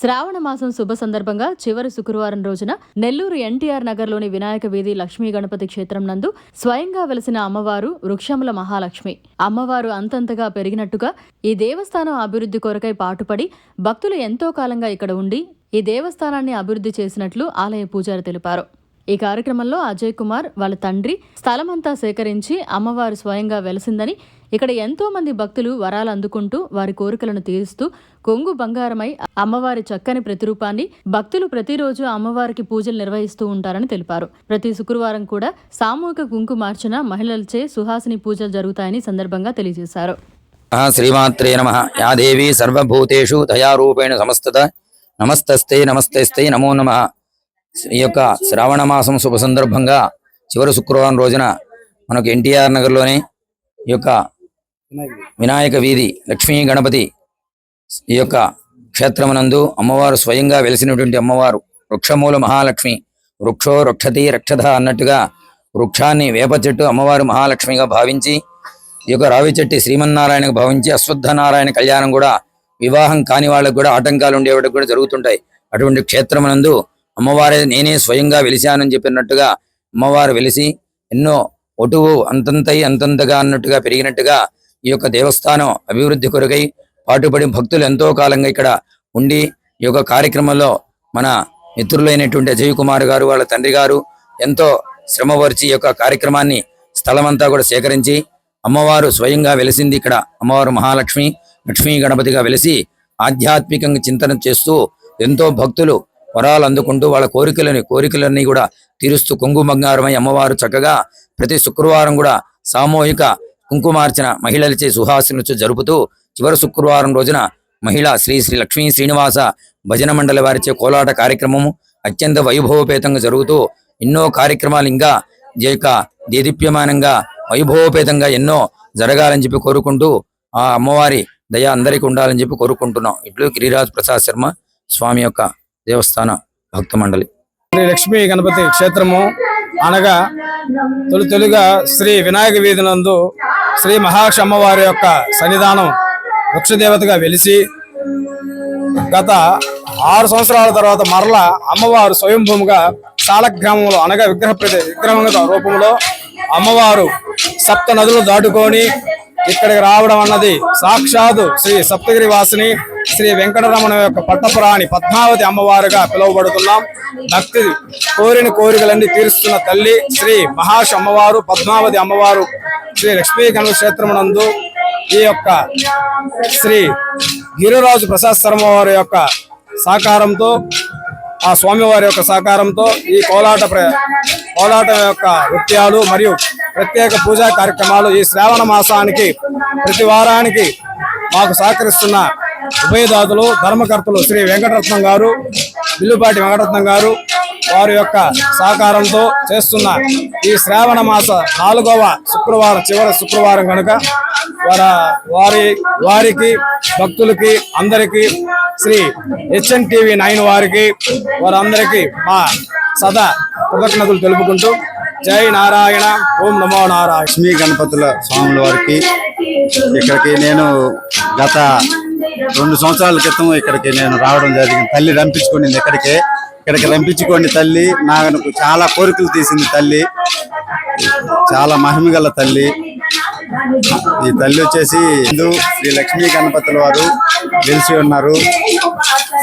శ్రావణ మాసం శుభ సందర్భంగా చివరి శుక్రవారం రోజున నెల్లూరు ఎన్టీఆర్ నగర్లోని వినాయక వీధి లక్ష్మీ గణపతి క్షేత్రం నందు స్వయంగా వెలసిన అమ్మవారు వృక్షముల మహాలక్ష్మి. అమ్మవారు అంతంతగా పెరిగినట్టుగా ఈ దేవస్థానం అభివృద్ధి కొరకై పాటుపడి భక్తులు ఎంతో కాలంగా ఇక్కడ ఉండి ఈ దేవస్థానాన్ని అభివృద్ధి చేసినట్లు ఆలయ పూజారి తెలిపారు. ఈ కార్యక్రమంలో అజయ్ కుమార్ వాళ్ళ తండ్రి స్థలమంతా సేకరించి అమ్మవారు స్వయంగా వెలసిందని ఇక్కడ ఎంతో మంది భక్తులు వరాలు అందుకుంటూ వారి కోరికలను తీరుస్తూ కొంగు బంగారమై అమ్మవారి చక్కని ప్రతిరూపాన్ని భక్తులు ప్రతిరోజు అమ్మవారికి పూజలు నిర్వహిస్తూ ఉంటారని తెలిపారు. ప్రతి శుక్రవారం కూడా సామూహిక కుంకుమార్చన మహిళలచే సుహాసిని పూజలు జరుగుతాయని సందర్భంగా తెలియజేశారు. శ్రీమాత్రే నమ. యాదేవి సర్వభూతేషు దయారూపేణ సమస్తత నమస్తస్తే నమస్తస్తే నమో నమ. ఈ యొక్క శ్రావణ మాసం శుభ సందర్భంగా చివరి శుక్రవారం రోజున మనకు ఎన్టీఆర్ నగర్లోని ఈ యొక్క వినాయక వీధి లక్ష్మీ గణపతి ఈ యొక్క క్షేత్రమునందు అమ్మవారు స్వయంగా వెలిసినటువంటి అమ్మవారు వృక్షమూల మహాలక్ష్మి వృక్షో వృక్షతి రక్షత అన్నట్టుగా వృక్షాన్ని వేప చెట్టు అమ్మవారు మహాలక్ష్మిగా భావించి ఈ యొక్క రావి చెట్టి శ్రీమన్నారాయణకు భావించి అశ్వత్థ నారాయణ కళ్యాణం కూడా వివాహం కాని వాళ్ళకు కూడా ఆటంకాలు ఉండేవాటికి కూడా జరుగుతుంటాయి. అటువంటి క్షేత్రమునందు అమ్మవారే నేనే స్వయంగా వెలిశానని చెప్పినట్టుగా అమ్మవారు వెలిసి ఎన్నో ఒటువు అంతంతై అంతంతగా అన్నట్టుగా పెరిగినట్టుగా ఈ యొక్క దేవస్థానం అభివృద్ధి కొరకై పాటుపడి భక్తులు ఎంతో కాలంగా ఇక్కడ ఉండి ఈ యొక్క కార్యక్రమంలో మన మిత్రులైనటువంటి అజయ్ కుమార్ గారు వాళ్ళ తండ్రి గారు ఎంతో శ్రమపరిచి ఈ యొక్క కార్యక్రమాన్ని స్థలమంతా కూడా సేకరించి అమ్మవారు స్వయంగా వెలిసింది ఇక్కడ అమ్మవారు మహాలక్ష్మి లక్ష్మీ గణపతిగా వెలిసి ఆధ్యాత్మికంగా చింతన చేస్తూ ఎంతో భక్తులు వరాలు అందుకుంటూ వాళ్ళ కోరికలని కోరికలన్నీ కూడా తీరుస్తూ కుంకుమంగారమై అమ్మవారు చక్కగా ప్రతి శుక్రవారం కూడా సామూహిక కుంకుమార్చన మహిళలచే సుహాసినుచు జరుపుతూ చివరి శుక్రవారం రోజున మహిళ శ్రీ శ్రీ లక్ష్మీ శ్రీనివాస భజన మండలి వారిచే కోలాట కార్యక్రమము అత్యంత వైభవపేతంగా జరుగుతూ ఎన్నో కార్యక్రమాలు ఇంకా యొక్క దేదీప్యమానంగా వైభవపేతంగా ఎన్నో జరగాలని చెప్పి కోరుకుంటూ ఆ అమ్మవారి దయ అందరికీ ఉండాలని చెప్పి కోరుకుంటున్నాం. ఇట్లు గిరిరాజ్ ప్రసాద్ శర్మ స్వామి యొక్క దేవస్థాన భక్త మండలి శ్రీ లక్ష్మీ గణపతి క్షేత్రము అనగా తొలి తొలిగా శ్రీ వినాయక వీధి నందు శ్రీ మహాక్ష అమ్మవారి యొక్క సన్నిధానం వృక్షదేవతగా వెలిసి గత ఆరు సంవత్సరాల తర్వాత మరల అమ్మవారు స్వయంభూమిగా సాలగ్రామంలో అనగా విగ్రహ ప్రతి విగ్రహంగా రూపంలో అమ్మవారు సప్త నదులు దాటుకొని ఇక్కడికి రావడం అన్నది సాక్షాత్ శ్రీ సప్తగిరి వాసిని శ్రీ వెంకటరమణ యొక్క పట్టపురాణి పద్మావతి అమ్మవారుగా పిలువబడుతున్నాం. భక్తి కోరిన కోరికలన్నీ తీరుస్తున్న తల్లి శ్రీ మహాష్ అమ్మవారు పద్మావతి అమ్మవారు శ్రీ లక్ష్మీ గణపతి క్షేత్రమునందు ఈ యొక్క శ్రీ గిరిరాజు ప్రసాద్ శర్మ వారి యొక్క సహకారంతో ఆ స్వామివారి యొక్క సహకారంతో ఈ కోలాట ప్ర- కోలాట యొక్క నృత్యాలు మరియు ప్రత్యేక పూజా కార్యక్రమాలు ఈ శ్రావణ మాసానికి ప్రతి వారానికి మాకు సహకరిస్తున్న ఉభయదాతలు ధర్మకర్తలు శ్రీ వెంకటరత్నం గారు బిల్లుపాటి వెంకటరత్నం గారు వారి యొక్క సహకారంతో చేస్తున్న ఈ శ్రావణ మాస నాలుగవ శుక్రవారం చివరి శుక్రవారం కనుక వారి వారికి భక్తులకి అందరికీ శ్రీ హెచ్ఎన్ టీవీ నైన్ వారికి వారందరికీ మా సదా కృతజ్ఞతలు తెలుపుకుంటూ జై నారాయణ. ఓం నమో నారాయణ. లక్ష్మీ గణపతుల స్వాముల వారికి ఇక్కడికి నేను గత రెండు సంవత్సరాల క్రితం ఇక్కడికి నేను రావడం జరిగింది. తల్లి రంపించుకునింది ఇక్కడికి. ఇక్కడికి రంపించుకోండి తల్లి నాకు చాలా కోరికలు తీసింది తల్లి. చాలా మహిమగల తల్లి. ఈ తల్లి వచ్చేసి హిందూ శ్రీ లక్ష్మీ గణపతుల వారు వెలిసి ఉన్నారు.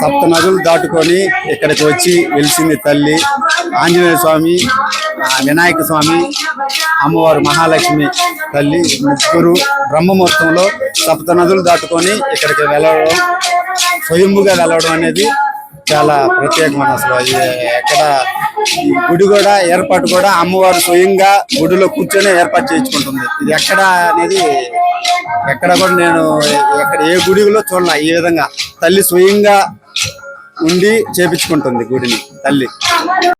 సప్త నదులు దాటుకొని ఇక్కడికి వచ్చి వెలిసింది తల్లి. ఆంజనేయ స్వామి వినాయక స్వామి అమ్మవారు మహాలక్ష్మి తల్లి ముగ్గురు బ్రహ్మముహూర్తంలో సప్త నదులు దాటుకొని ఇక్కడికి వెళ్ళడం స్వయంభుగా వెళ్ళడం అనేది చాలా ప్రత్యేకమైన అసలు. ఎక్కడ ఈ గుడి కూడా ఏర్పాటు కూడా అమ్మవారు స్వయంగా గుడిలో కూర్చొని ఏర్పాటు చేయించుకుంటుంది. ఇది ఎక్కడ అనేది ఎక్కడ కూడా నేను ఎక్కడ ఏ గుడిలో చూడలే ఈ విధంగా తల్లి స్వయంగా ఉండి చేపించుకుంటుంది గుడిని తల్లి.